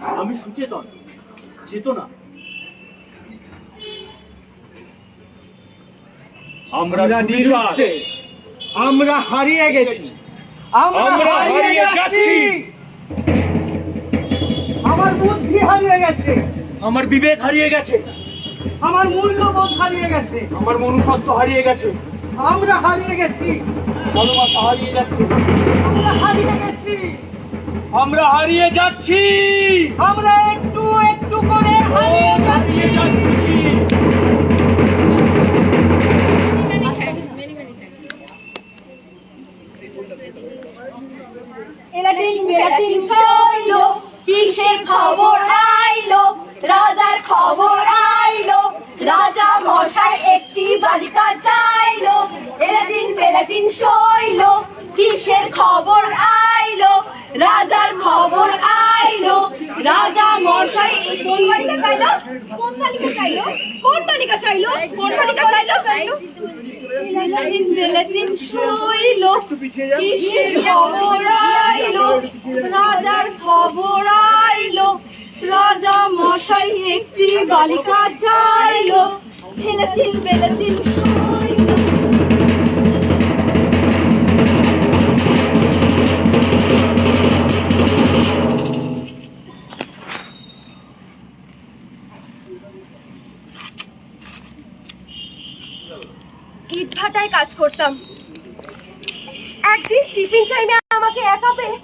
আমি সুচেতন চেতনা। আমরা আমরা হারিয়ে গেছি। আমরা হারিয়ে যাচ্ছি। আমার বুদ্ধি হারিয়ে গেছে। আমার বিবেক হারিয়ে গেছে। আমার মূল্যবোধ হারিয়ে গেছে। আমার মনুষ্যত্ব হারিয়ে গেছে। আমরা হারিয়ে গেছি। ভালোবাসা হারিয়ে যাচ্ছে। আমরা হারিয়ে গেছি। আমরা হারিয়ে যাচ্ছি। আমরা একটু একটু করে হারিয়ে যাচ্ছি। হারিয়ে কিসের খবর আইলো রাজার খবর আইলো রাজা মশাই একটি বালিকা চাইলো শৈল কিসের খবর আইলো রাজার খবর আইলো। রাজা মশাই কোন বালিকা চাইলো? কোন বালিকা চাইলো? কোন বালিকা চাইলো? কোন বালিকা চাইলো? বেলাটিন বেলাটিন শৈল কিসের খবর আইলো? রাজার খবর আইলো। রাজা মশাই একটি বালিকা চাইলো। বেলাটিন বেলাটিন শৈল ইটভাটায় কাজ করতাম। একদিন টিফিন টাইমে আমাকে একা পেয়ে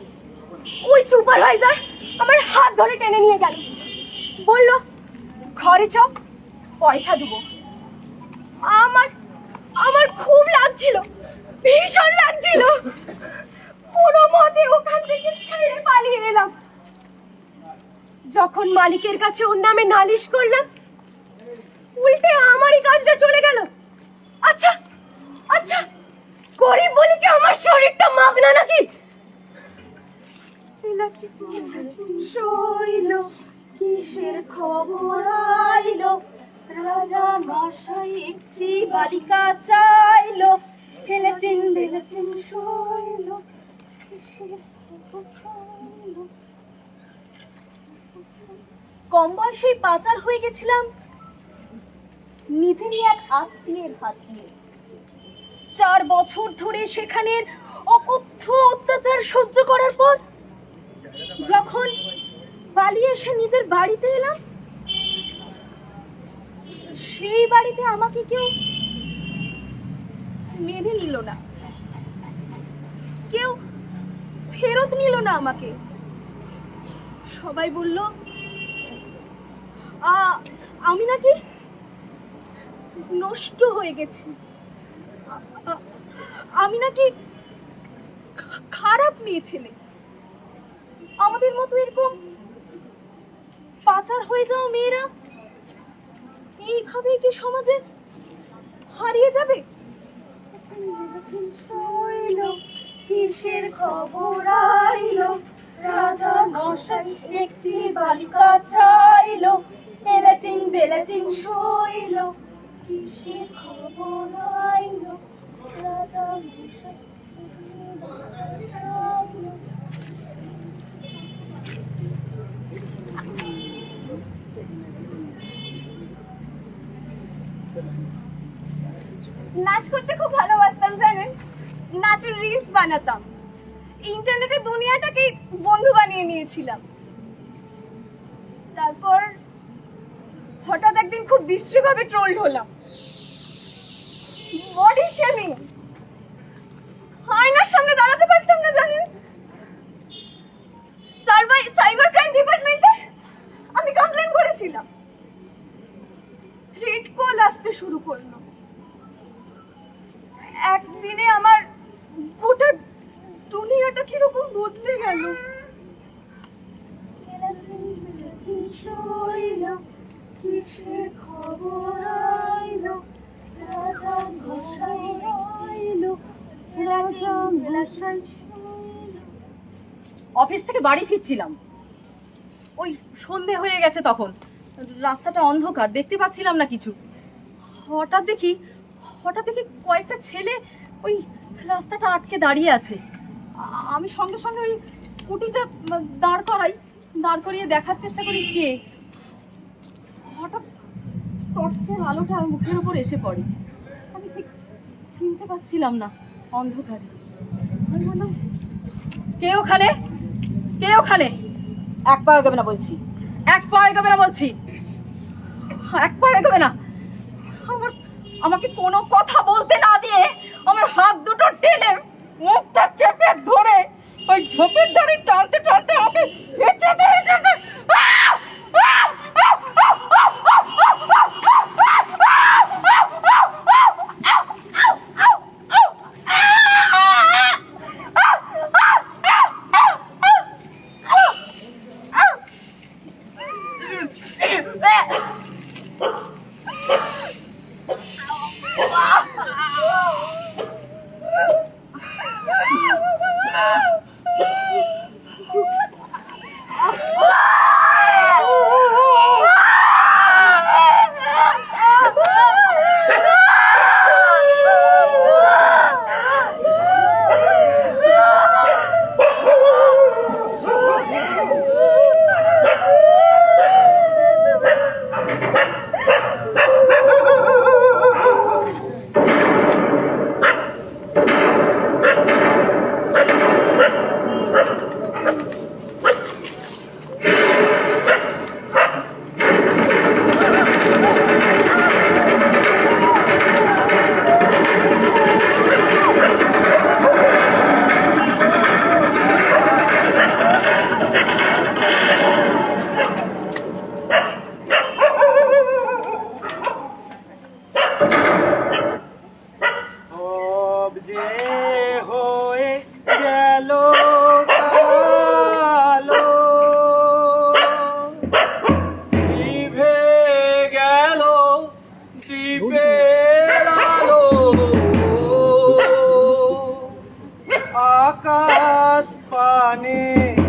ওই সুপারভাইজার আমার হাত ধরে টেনে নিয়ে গেল। বলল, ঘরে চ পয়সা দেবো। আমার আমার খুব লাগছিল, ভীষণ লাগছিল। কোনো মতে ওখান থেকে ছেড়ে পালিয়ে এলাম। যখন মালিকের কাছে ওর নামে নালিশ করলাম, উল্টে আমারই কাজটা চলে গেল। আচ্ছা আচ্ছা গরিব বলে কি আমার শরীরটা মাগনা নাকি? শৈল, কিসের খবর আইলো? রাজা মশাই একটি বালিকা চাইলো। হেলেটিন বেলেটিন শৈল কম বয়সেই পাচার হয়ে গেছিলাম। নিজেরই এক আত্মীয়ের হাত দিয়ে। চার বছর ধরে সেখানের অকথ্য অত্যাচার সহ্য করার পর যখন পালিয়ে এসে নিজের বাড়িতে এলাম, সেই বাড়িতে আমাকে কেউ মেনে নিল না। কেউ ফেরত নিল না আমাকে। সবাই বলল আমি নাকি নষ্ট হয়ে গেছি। আমি নাকি খারাপ মেয়ে ছেলে। আমাদের মতো এরকম পাচার হয়ে যাওয়া মেয়েরা এইভাবে কি সমাজে হারিয়ে যাবে? কিসের খবর আইলো? রাজা মশাই একটি বালিকা চাইলো বেলাটিন বেলাটিন শৈল নাচ করতে খুব ভালোবাসতাম, জানেন? নাচের রিলস বানাতাম। ইন্টারনেটে দুনিয়াটাকে বন্ধু বানিয়ে নিয়েছিলাম। তারপর হঠাৎ একদিন খুব বিশ্রীভাবে ট্রোলড হলাম। বডি শেমিং আয়নার সামনে দাঁড়াতে পারতাম না জানেন। সার্ভাই সাইবার ক্রাইম ডিপার্টমেন্টে আমি কমপ্লেন করেছিলাম। থ্রেট কল আসতে শুরু করল। একদিনে আমার গোটা দুনিয়াটা কীরকম বদলে গেল। কিসের খবর অফিস থেকে বাড়ি ফিরছিলাম। ওই সন্ধে হয়ে গেছে তখন। রাস্তাটা অন্ধকার, দেখতে পাচ্ছিলাম না কিছু। হঠাৎ দেখি হঠাৎ দেখি কয়েকটা ছেলে ওই রাস্তাটা আটকে দাঁড়িয়ে আছে। আমি সঙ্গে সঙ্গে ওই স্কুটিটা দাঁড় করাই, দাঁড় করিয়ে দেখার চেষ্টা করি কে। হঠাৎ টর্চের আলোটা মুখের উপর এসে পড়ে। আমি ঠিক চিনতে পারছিলাম না, অন্ধকারে। আমি কে ওখানে? কে ওখানে? এক পা এগোবে না, বলছি। এক পা এগোবে না, বলছি। এক পা এগোবে না। আমার, আমাকে কোনো কথা বলতে না দিয়ে আমার হাত দুটো টেনে মুখটা চেপে ধরে ওই ঝোপের ধারে টানতে Hey.